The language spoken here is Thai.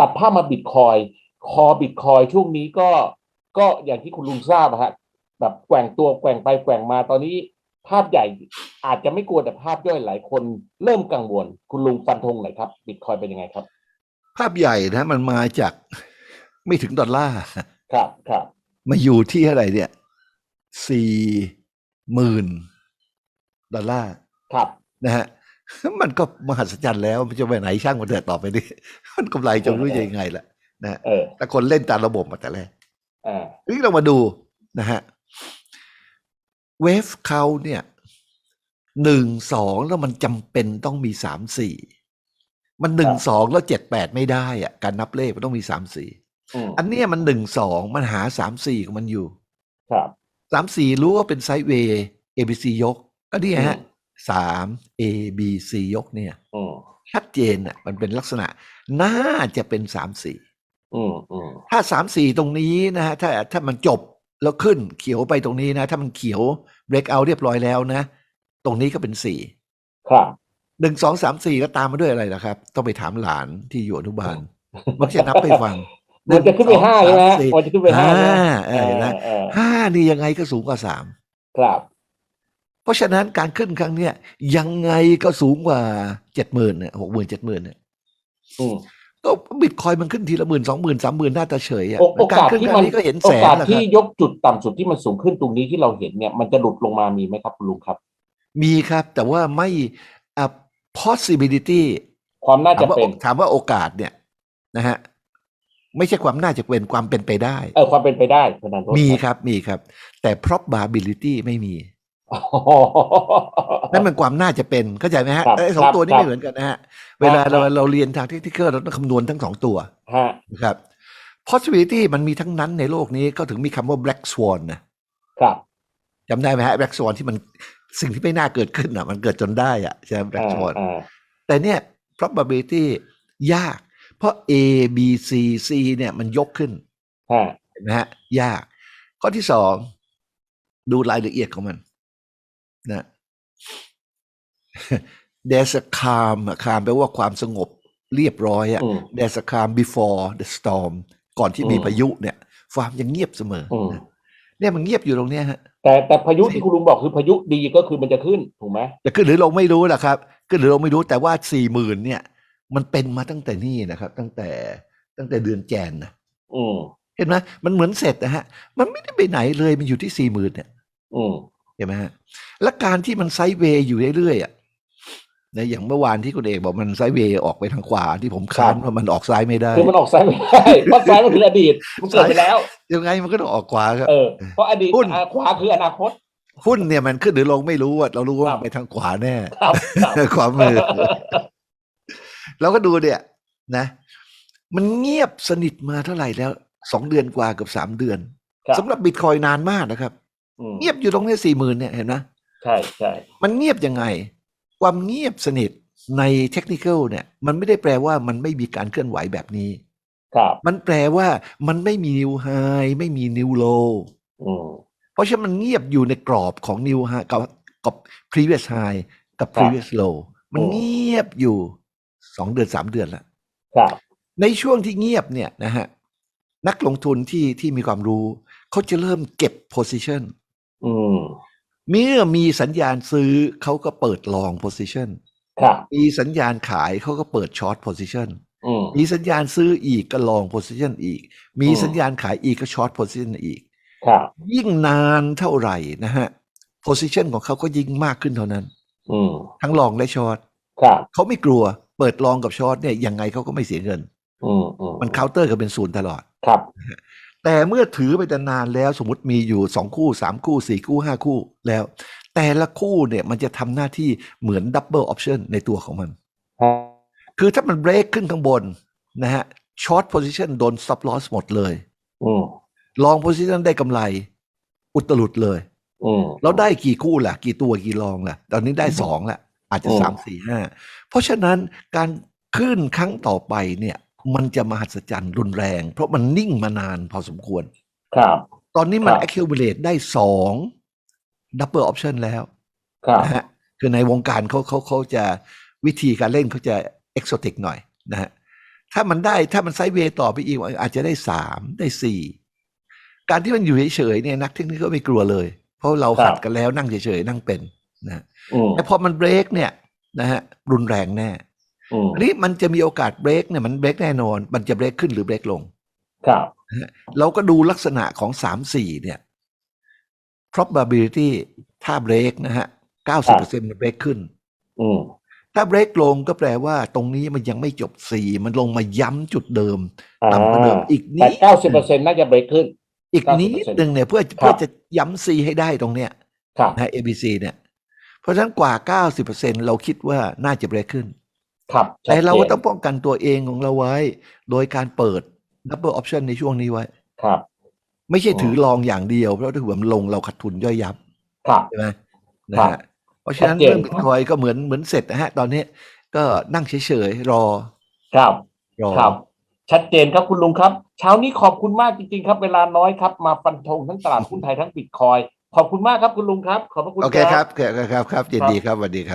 ตัดภาพมาบิตคอยคอบิตคอยช่วงนี้ก็ก็อย่างที่คุณลุงทราบอะฮะแบบแกว่งตัวแกว่งไปแกว่งมาตอนนี้ ภาพใหญ่อาจจะไม่กลัวแต่ภาพย่อยหลายคนเริ่มกังวล คุณลุงฟันธงหน่อยครับบิตคอยเป็นยังไงครับ ภาพใหญ่นะมันมาจากไม่ถึงดอลลาร์ครับครับมาอยู่ที่อะไรเนี่ยสี่หมื่นดอลลาร์ครับนะฮะ มันก็มหัศจรรย์แล้วมันจะไปไหนช่างมันเถอะต่อไปนี้มันกำไรจะรู้จะยังไงล่ะนะฮะเออแต่คนเล่นตามระบบมาแต่แรกอ่าทีนี้เรามาดูนะฮะเวฟเขาเนี่ยหนึ่งสองแล้วมันจำเป็นต้องมีสามสี่มันหนึ่งสองแล้วเจ็ดแปดไม่ได้อะการนับเลขมันต้องมีสามสี่อืมอันเนี้ยมันหนึ่งสองมันหาสามสี่ของมันอยู่ครับสามสี่รู้ว่าเป็นไซด์เวย์ A B C ยกก็เนี่ยฮะอืม สาม A B C ยกเนี่ยอืมชัดเจนอะ มันเป็นลักษณะ น่าจะเป็นสามสี่อืมอืมถ้าสามสี่ตรงนี้นะฮะถ้าถ้ามันจบแล้วขึ้นเขียวไปตรงนี้นะ ถ้ามันเขียว break out เรียบร้อยแล้วนะ ตรงนี้ก็เป็นสี่ครับหนึ่งสองสามสี่แล้วตามมาด้วยอะไรล่ะครับ ต้องไปถามหลานที่อยู่อนุบาลมักจะนับไปฟังมันจะขึ้นไปห้าใช่ไหมฮะนึ่งสองสามสี่มันจะขึ้นไปห้าใช่ไหมอ่าเออเห็นไหมเออห้านี่ยังไงก็สูงกว่าสามครับ เพราะฉะนั้นการขึ้นครั้งเนี้ยยังไงก็สูงกว่าเจ็ดหมื่นเนี่ยหกหมื่นเจ็ดหมื่นเนี่ยอืมก็บิตคอยมันขึ้นทีละหมื่นสองหมื่นสามหมื่นหน้าตาเฉยอะโอโอกาสขึ้นที่ครั้มันงนี้ก็เห็นโอแสนกาสแล้วคที่รับยกจุดต่ำสุดที่มันสูงขึ้นตรงนี้ที่เราเห็นเนี่ยมันจะหลุดลงมามีไหมครับคุณลุงครับ มีครับ แต่ว่าไม่อะ possibility ความน่าถาจะมว่าเป็นถามว่าโอกาสเนี่ยนะฮะไม่ใช่ความน่าจะเป็นความเป็นไปได้ เออความเป็นไปได้พนันโทษมีครับมีครับ แต่ probability ไม่มีอ๋อ นั่นเป็นความน่าจะเป็นเข้าใจไหมฮะครับเอ้ยสองครับตัวนี้ครับไม่เหมือนกันนะฮะ เวลาเราครับเราเรียนทางเทคนิคเราต้องคำนวณทั้งสองตัวฮะนะครับ possibility มันมีทั้งนั้นในโลกนี้ก็ถึงมีคำว่า black swan นะครับจำได้ไหมฮะ black swan ที่มันสิ่งที่ไม่น่าเกิดขึ้นอะ มันเกิดจนได้อะใช่ไหม black อ่า swan อ่าแต่เนี่ย probability ยาก เพราะ A B C C เนี่ยมันยกขึ้นฮะเห็นไหมฮะ ยาก ข้อที่สองดูรายละเอียดของมัน นะ there's a calm อะ calm แปลว่าความสงบเรียบร้อยอะอืม there's a calm before the storm ก่อนที่มีอืมพายุเนี่ยความยังเงียบเสมอออืมนะเนี่ยมันเงียบอยู่ตรงเนี้ยฮะแต่แต่พายุที่คุณลุงบอกคือพายุดีก็คือมันจะขึ้นถูกไหมจะขึ้นหรือลงไม่รู้ล่ะครับขึ้นหรือลงไม่รู้แต่ว่าสี่หมื่นเนี่ย มันเป็นมาตั้งแต่นี่นะครับ ตั้งแต่ตั้งแต่เดือนแจนนะอืมเห็นไหมมันเหมือนเสร็จนะฮะ มันไม่ได้ไปไหนเลยมันอยู่ที่สี่หมื่นเนี่ยอืม เห็นไหมฮะและการที่มันไซด์เวย์อยู่เรื่อยๆอะนะอย่างเมื่อวานที่คุณเอกบอกมันไซด์เวย์ออกไปทางขวาที่ผมค้านว่ามันออกซ้ายไม่ได้คือมันออกซ้ายไม่ได้เพราะซ้ายมันคืออดีตมันเกิดไปแล้วยังไงมันก็ต้องออกขวาครับเออเพราะอดีตหุ้นอ่าขวาคืออนาคตหุ้นเนี่ยมันขึ้นหรือลงไม่รู้อะเรารู้ว่าครับไปทางขวาแน่ครับครับขวามือเราก็ดูเนี่ย นะ มันเงียบสนิทมาเท่าไหร่แล้วสองเดือนกว่าเกับสามเดือนครับสำหรับบิตคอยนานมากนะครับอืม เงียบอยู่ตรงนี้สี่หมื่นเนี่ยเห็นไหมใช่ใช่มันเงียบยังไง ความเงียบสนิทในเทคนิคเนี่ย มันไม่ได้แปลว่ามันไม่มีการเคลื่อนไหวแบบนี้ ครับ มันแปลว่ามันไม่มีนิวไฮไม่มีนิวโลอืมเพราะฉะนั้นมันเงียบอยู่ในกรอบของนิวไฮกับกับ previous high กับครับ previous low มันอืมเงียบอยู่สองเดือนสามเดือนแล้วครับในช่วงที่เงียบเนี่ยนะฮะนักลงทุนที่ที่มีความรู้ เขาจะเริ่มเก็บ position อืมเมื่อมีสัญญาณซื้อเขาก็เปิดลอง position ครับ มีสัญญาณขายเขาก็เปิด short position อืม มีสัญญาณซื้ออีกก็ลอง position อีก มีอืม สัญญาณขายอีกก็ short position อีก ครับ ยิ่งนานเท่าไหร่นะฮะ position ของเขาก็ยิ่งมากขึ้นเท่านั้น อืมทั้งลองและ short ครับ เขาไม่กลัวเปิดลองกับ short เนี่ยยังไงเขาก็ไม่เสียเงิน อืมอืมมัน counter กันเป็นศูนย์ตลอด ครับ แต่เมื่อถือไปนานๆแล้วสมมติมีอยู่สองคู่สามคู่สี่คู่ห้าคู่แล้ว แต่ละคู่เนี่ยมันจะทำหน้าที่เหมือนดับเบิลออปชันในตัวของมันฮะคือถ้ามันเบรกขึ้นข้างบนนะฮะช็อตโพซิชันโดน stop loss หมดเลยอืมลองโพซิชันได้กำไร อุตลุดเลยอืมแล้วได้กี่คู่ล่ะ กี่ตัวกี่ลองล่ะ ตอนนี้ได้สองละอาจจะอืมสามสี่ห้าเพราะฉะนั้นการขึ้นครั้งต่อไปเนี่ย มันจะมหัศจรรย์รุนแรง เพราะมันนิ่งมานานพอสมควร ครับ ตอนนี้มันครับ accumulate ได้สองดับเบิลออปชันแล้วครับนะฮะคือในวงการเขาเขาเขาจะวิธีการเล่นเขาจะ exotic หน่อยนะฮะถ้ามันได้ถ้ามันไซด์เวย์ต่อไปอีกอาจจะได้สามได้สี่การที่มันอยู่เฉยๆเนี่ยนักเทคนิคก็ไม่กลัวเลย เพราะเราครับหัดกันแล้วนั่งเฉยๆนั่งเป็นนะอืมแต่พอมันเบรกเนี่ยนะฮะรุนแรงแน่ อืมอันนี้มันจะมีโอกาสเบรกเนี่ยมันเบรกแน่นอน มันจะเบรกขึ้นหรือเบรกลง ครับเราก็ดูลักษณะของสามสี่เนี่ย probability ถ้าเบรกนะฮะเก้าสิบเปอร์เซ็นต์มันเบรกขึ้นอืมถ้าเบรกลงก็แปลว่าตรงนี้มันยังไม่จบสี่มันลงมาย้ำจุดเดิมอ่าต่ำกว่าเดิมอีกแต่นิดเก้าสิบเปอร์เซ็นต์น่าจะเบรกขึ้น อีกนิด90%หนึ่งเนี่ยเพื่อครัเพื่อบจะย้ำ C ให้ได้ตรงเนี้ยครับนะ ABC เนี่ย เพราะฉะนั้นกว่า90%เราคิดว่าน่าจะเบรกขึ้น ครับแต่เราก็ชัดจนต้องป้องกันตัวเองของเราไว้ โดยการเปิด double option ในช่วงนี้ไว้ ครับ ไม่ใช่อ๋อถือลองอย่างเดียว เพราะถ้าเผื่อมันลงเราขาดทุนย่อยยับครับใช่ไหมนะครัฮะบเพราะฉะนั้นชัดเจนเรื่องบิตคอยก็เหมือนเหมือนเสร็จนะฮะ ตอนนี้ก็นั่งเฉยๆรอ ครับรอครับชัดเจนครับคุณลุงครับ เช้านี้ขอบคุณมากจริงๆครับ เวลาน้อยครับ มาฟันธงทั้งตลาดหุ้นไทยทั้งบิตคอย ขอบคุณมากครับคุณลุงครับ ขอบพระคุณโอเคครับครับครับครับยินดีครับสวัสดีครับ